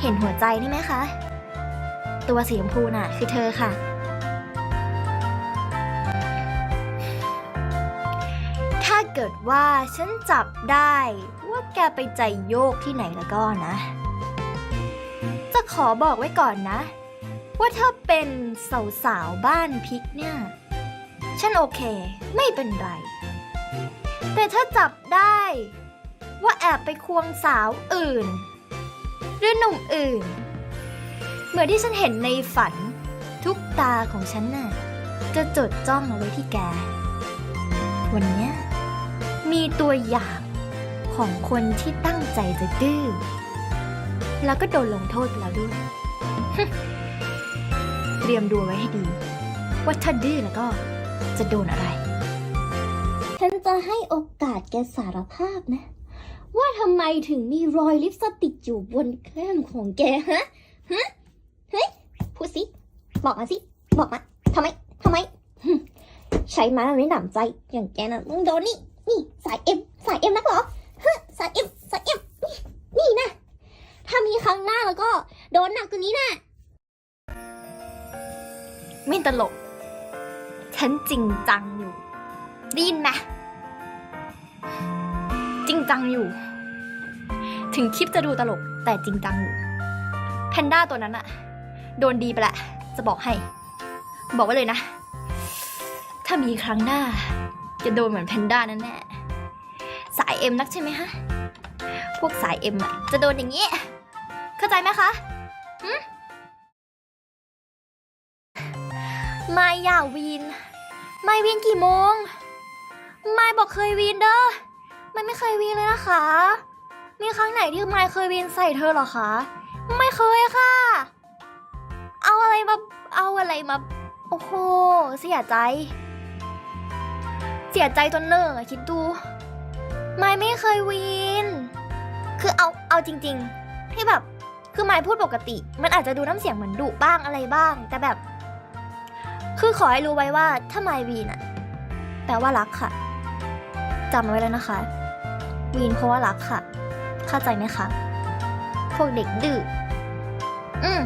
เห็นหัวใจนี่ไหมคะ ตัวสีชมพูน่ะ คือเธอค่ะ ถ้าเกิดว่าฉันจับได้ว่าแกไปใจโยกที่ไหนแล้วก็นะ จะขอบอกไว้ก่อนนะ ว่าถ้าเป็นสาวๆบ้านพิกเนี่ย ฉันโอเคไม่เป็นไร แต่ถ้าจับได้ ว่าแอบไปควงสาวอื่น หรือหนุ่มอื่น เหมือนที่ฉันเห็นในฝัน ทุกตาของฉันน่ะ จะจดจ้องเอาไว้ที่แก วันนี้มีตัวอย่างของคนที่ตั้งใจจะดื้อ แล้วก็โดนลงโทษไปแล้วด้วย เตรียมดูไว้ให้ดี ว่าถ้าดื้อแล้วก็จะโดนอะไร ฉันจะให้โอกาสแกสารภาพนะ ว่าทำไมถึงมีรอยลิปสติกอยู่บนแก้มของแกฮะฮะเฮ้ยพูดสิ บอกมาสิ บอกมาทำไมทำไม ใช้มาไม่หนำใจอย่างแกนะมึงโดนนี่ นี่สายเอ็มสายเอ็มนักเหรอฮะสายเอ็มสายเอ็มนี่นี่นะ ถ้ามีครั้งหน้าแล้วก็โดนหนักกว่านี้นะไม่ตลก ฉันจริงจังอยู่ได้ยินไหม จังอยู่ ถึงคลิปจะดูตลกแต่จริงจังอยู่ แพนด้าตัวนั้นอะโดนดีไปละ จะบอกให้ บอกไว้เลยนะ ถ้ามีครั้งหน้า จะโดนเหมือนแพนด้านั่นแน่สายเอ็มนักใช่ไหมฮะ พวกสายเอ็มอะจะโดนอย่างนี้ เข้าใจไหมคะหึไม่อย่าวีน ไม่วีนกี่โมง ไม่บอกเคยวีนเด้อ ไม่ไม่เคยวีนเลยนะคะ มีครั้งไหนที่ไม่เคยวีนใส่เธอเหรอคะ ไม่เคยค่ะ เอาอะไรมา เอาอะไรมา โอ้โห เสียใจ เสียใจจนเนอะคิดดู ไม่ไม่เคยวีน คือเอา เอาจริง ๆ ที่แบบ คือไม่พูดปกติ มันอาจจะดูน้ำเสียงเหมือนดุบ้างอะไรบ้าง แต่แบบ คือขอให้รู้ไว้ว่าถ้าไมายวีนอะแปลว่ารักค่ะจำไว้แล้วนะคะ วีนเพราะว่ารักค่ะ เข้าใจไหมคะ พวกเด็กดื้อ อืม